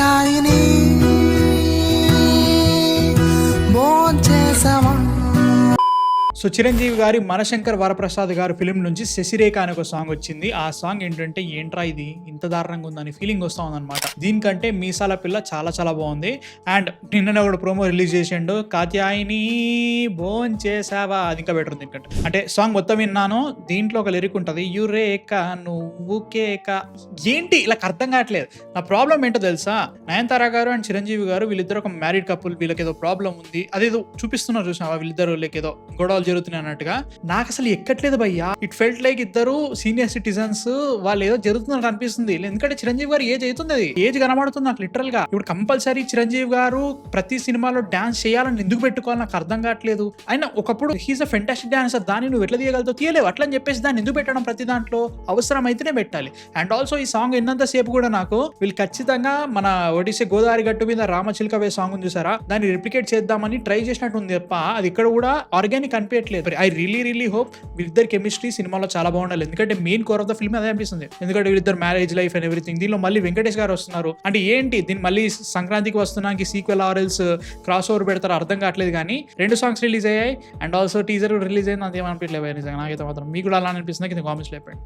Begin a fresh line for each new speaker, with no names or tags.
Katyayani భోంచేసావా
so Chiranjeevi గారి మనశంకర్ వరప్రసాద్ గారు film నుంచి శశిరేఖ అనే ఒక సాంగ్ వచ్చింది. ఆ సాంగ్ ఏంటంటే ఏంట్రా ఇది? ఇంత దారుణంగా ఉందని ఫీలింగ్ వస్తా ఉందన్నమాట. దీనికంటే మీసాల పిల్ల చాలా చాలా బాగుంది. అండ్ నిన్ననే కూడా ప్రోమో రిలీజ్ చేసిండు కాత్యాయిని బోన్ చేసావా అది ఇంకా బెటర్ ఉంది ఎందుకంటే అంటే సాంగ్ మొత్తం విన్నాను దీంట్లో ఒక లిరిక్ ఉంటుంది యురేక నువ్వు కేక. ఏంటి? ఇలా అర్థం కావట్లేదు. నా ప్రాబ్లం ఏంటో తెలుసా? నయనతార గారు అండ్ చిరంజీవి గారు వీళ్ళిద్దరు ఒక మ్యారీడ్ కపుల్ వీళ్ళకి ఏదో ప్రాబ్లం ఉంది. అదేదో చూపిస్తున్నారు చూసినావా? వీళ్ళిద్దరు వీళ్ళకి ఏదో గొడవలు జరుగుతున్నాయి అన్నట్టుగా. నాకు అసలు ఎక్కట్లేదు భయ్యా. ఇట్ ఫెల్ట్ లైక్ ఇద్దరు సీనియర్ సిటిజన్స్ వాళ్ళు ఏదో జరుగుతున్నట్టు అనిపిస్తుంది. ఎందుకంటే చిరంజీవి గారు ఏజ్ అవుతుంది అది. ఏజ్ కనబడుతుంది నాకు లిటరల్గా. ఇప్పుడు కంపల్సరీ చిరంజీవి గారు ప్రతి సినిమాలో డాన్స్ చేయాలని ఎందుకు పెట్టుకోవాలి నాకు అర్థం కావట్లేదు. అయినా ఒకప్పుడు హీస్ అ ఫెంటాస్టిక్ డాన్సర్ దాన్ని నువ్వు ఎట్లా తీయగలుగుతావు? తీయలేవు. అట్లా అని చెప్పేసి దాన్ని ఎందుకు పెట్టడం ప్రతి దాంట్లో? అవసరం అయితేనే పెట్టాలి. అండ్ ఆల్సో ఈ సాంగ్ విన్నంత సేపు కూడా నాకు వీళ్ళు ఖచ్చితంగా మన ఒడిసే గోదావరి గట్టు మీద రామచిలక వే సాంగ్ ఉంది చూసారా? దాన్ని రిప్లికేట్ చేద్దామని ట్రై చేసినట్టు ఉంది తప్ప అది ఇక్కడ కూడా ఆర్గానిక్ అనిపించట్లేదు ఐ రియలీ రియలీ హోప్ వీళ్ళిద్దరు కెమిస్ట్రీ సినిమాలో చాలా బాగుండాలి. ఎందుకంటే main core of the film అదే అనిపిస్తుంది. ఎందుకంటే వీళ్ళిద్దరు మ్యారేజ్ లైఫ్ అండ్ ఎవ్రీథింగ్ దీనిలో మళ్ళీ వెంకటేష్ గారు వస్తున్నారు. అంటే ఏంటి? దీన్ని మళ్ళీ సంక్రాంతికి వస్తున్నానికి సీక్వెల్ ఆర్ఎల్స్ క్రాస్ ఓవర్ పెడతారు అర్థం కావట్లేదు కానీ రెండు సాంగ్స్ రిలీజ్ అయ్యాయి. అండ్ ఆల్సో టీజర్ రిలీజ్ అయింది. అంతేమనిపించలేదు నిజంగా నాకైతే మాత్రం మీకు కూడా అలా అనిపిస్తుంది. కింద కామెంట్స్ లేపండి